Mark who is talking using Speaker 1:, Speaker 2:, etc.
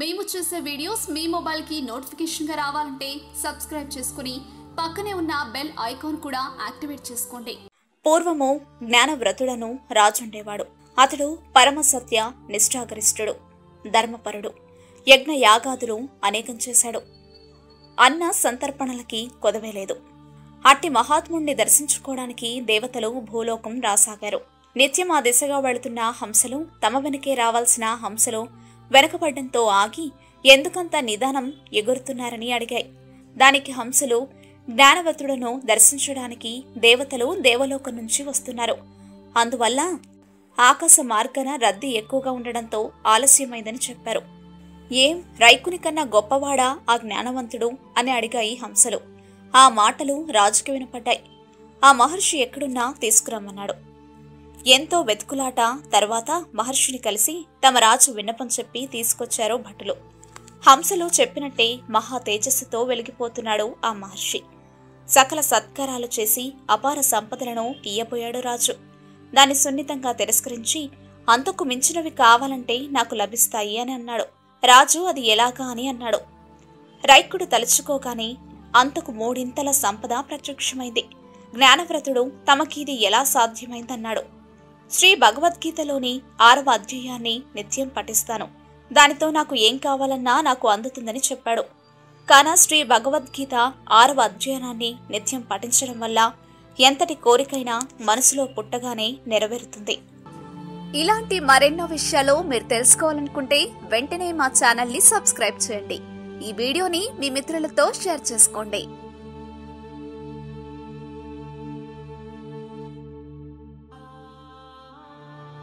Speaker 1: మేము చేసే వీడియోస్ మీ మొబైల్కి నోటిఫికేషన్గా రావాలంటే సబ్స్క్రైబ్ చేసుకుని పక్కనే ఉన్న బెల్ ఐకాన్ కూడా యాక్టివేట్ చేసుకోండి.
Speaker 2: పూర్వము జ్ఞానవ్రతుడను రాజుండేవాడు. అతడు పరమసత్య నిష్ఠాగరిష్ఠుడు ధర్మపరుడు యజ్ఞ యాగాదులు అనేకం చేశాడు. అన్న సంతర్పణలకి కొదవేలేదు. అట్టి మహాత్ముణ్ణి దర్శించుకోవడానికి దేవతలు భూలోకం రాసాగారు. నిత్యం ఆ దిశగా వెళుతున్న హంసలు తమ వెనకే రావాల్సిన హంసలు వెనకబడ్డంతో ఆగి ఎందుకంత నిదానం ఎగురుతున్నారని అడిగాయి. దానికి హంసలు జ్ఞానవతుడను దర్శించడానికి దేవతలు దేవలోకం నుంచి వస్తున్నారు. అందువల్ల ఆకాశ మార్గాన రద్దీ ఎక్కువగా ఉండడంతో ఆలస్యమైందని చెప్పారు. ఏం రైకుని కన్నా గొప్పవాడా ఆ జ్ఞానవంతుడు అని అడిగాయి హంసలు. ఆ మాటలు రాజుకి వినపడ్డాయి. ఆ మహర్షి ఎక్కడున్నా తీసుకురమ్మన్నాడు. ఎంతో వెతుకులాట తర్వాత మహర్షిని కలిసి తమ రాజు విన్నపం చెప్పి తీసుకొచ్చారు భటులు. హంసలు చెప్పినట్టే మహా తేజస్సుతో వెలిగిపోతున్నాడు ఆ మహర్షి. సకల సత్కారాలు చేసి అపార సంపదలను తీయబోయాడు రాజు. దాన్ని సున్నితంగా తిరస్కరించి అంతకు మించినవి కావాలంటే నాకు లభిస్తాయి అని అన్నాడు. రాజు అది ఎలాగా అని అన్నాడు. రైకుడు తలుచుకోగానే అంతకు మూడింతల సంపద ప్రత్యక్షమైంది. జ్ఞానవ్రతుడు తమకిది ఎలా సాధ్యమైందన్నాడు. శ్రీ భగవద్గీతలోని ఆరవ అధ్యాయాన్ని నిత్యం పఠిస్తాను. దానితో నాకు ఏం కావాలన్నా నాకు అందుతుందని చెప్పాడు. కాన శ్రీ భగవద్గీత ఆరవ అధ్యయనాన్ని నిత్యం పఠించడం వల్ల ఎంతటి కోరికైనా మనసులో పుట్టగానే నెరవేరుతుంది.
Speaker 1: ఇలాంటి మరెన్నో విషయాలు మీరు తెలుసుకోవాలనుకుంటే వెంటనే మా ఛానల్ని సబ్స్క్రైబ్ చేయండి. ఈ వీడియోని మీ మిత్రులతో షేర్ చేసుకోండి.